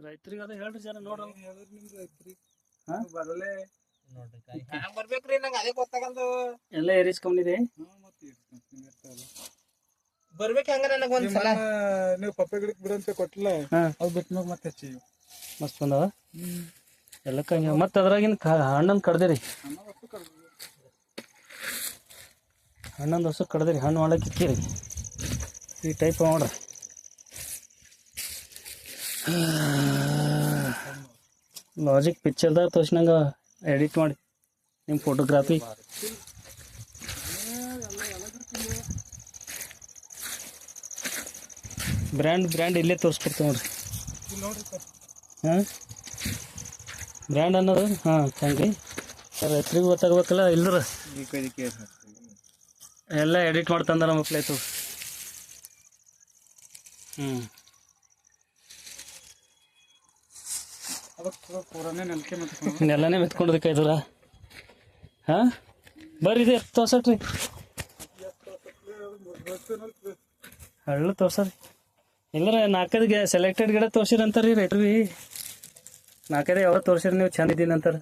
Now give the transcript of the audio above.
ರೈತರಿಗೆ ಅದ ಹೇಳ್ರಿ ಜನ ನೋಡ್ರಿ. ಹೇಳಿದ್ರಿ ನಿಮ್ದು ಐತ್ರಿ ಹಾ? ಬರಲೇ. ನೋಡ್ರಿ ಕಾಯಿ. ಹ್ಯಾಂಗ್ ಬರ್ಬೇಕ್ರಿ ನಂಗೆ ಅದೇ ಗೊತ್ತಾಗಲ್ದು. ಎಲ್ಲ ಏರಿಸ್ ಕಮ್ಮಿ ಇದೆ ಬರ್ಬೇಕು ಹೆಂಗ ನನಗೆ ಒಂದ್ ಸಲ. ನೀವು ಪಪ್ಪೆ ಗಿಡಕ್ಕೆ ಬಿಡಂತ ಕೊಟ್ಟಿಲ್ಲ ಹಾ. ಅದು ಬಿಟ್ಟು ಮ್ಯಾಗ ಮತ್ತೆ ಹಚ್ಚಿ ಮಸ್ತ್ ಬಂದವ? ಎಲ್ಲ ಕಂಗ ಮತ್ತೆ ಅದ್ರಾಗಿನ ಹಣ್ಣನ್ನು ಕಡ್ದಿರಿ. ಹಣ್ಣಂದ ಹಸು ಕಡ್ದಿರಿ ಹಣ್ಣು ಒಳಗೆ ಇಕ್ಕಿರಿ. ಈ ಟೈಪ್ ನೋಡ್ರಿ. ಲಾಜಿಕ್ ಪಿಕ್ಚರ್ದಾಗ ತೋರ್ಸಿನಂಗ ಎಡಿಟ್ ಮಾಡಿ. ನಿಮ್ಮ ಫೋಟೋಗ್ರಾಫಿ ಬ್ರ್ಯಾಂಡ್ ಬ್ರ್ಯಾಂಡ್ ಇಲ್ಲೇ ತೋರಿಸ್ಕೊಡ್ತೀವಿ ನೋಡ್ರಿ. ಸರ್ ಹಾಂ? ಬ್ರ್ಯಾಂಡ್ ಅನ್ನೋದು? ಹಾಂ, ಹಂಗೆ. ರೈತರಿಗೆ ಗೊತ್ತಾಗ್ಬೇಕಲ್ಲ ಇಲ್ಲರ ಈ ಕೈದಕ್ಕೆ ಎಲ್ಲ ಎಡಿಟ್ ಮಾಡ್ತಂದಾರ ಮಕ್ಳಾಯ್ತು ಹ್ಞೂ ನೆಲನೇ ಮೆತ್ಕೊಂಡದಕ್ಕಾಯ್ತದ ಹಾಂ? ಬರ್ರಿ ಇದೆ, ತೋರ್ಸಟ್ರಿ. ಹಳ್ಳು ತೋರ್ಸರಿ. ಇಲ್ಲರ ನಾಲ್ಕೈದು ಸೆಲೆಕ್ಟೆಡ್ ಗಿಡ ತೋರ್ಸಿರಂತಾರೀ ರೈಟ್ರಿ ನಾಲ್ಕೈದು ಯಾವ ತೋರ್ಸಿರಿ, ನೀವು ಚಂದ ಇದ್ದೀನಿ ಅಂತಾರೆ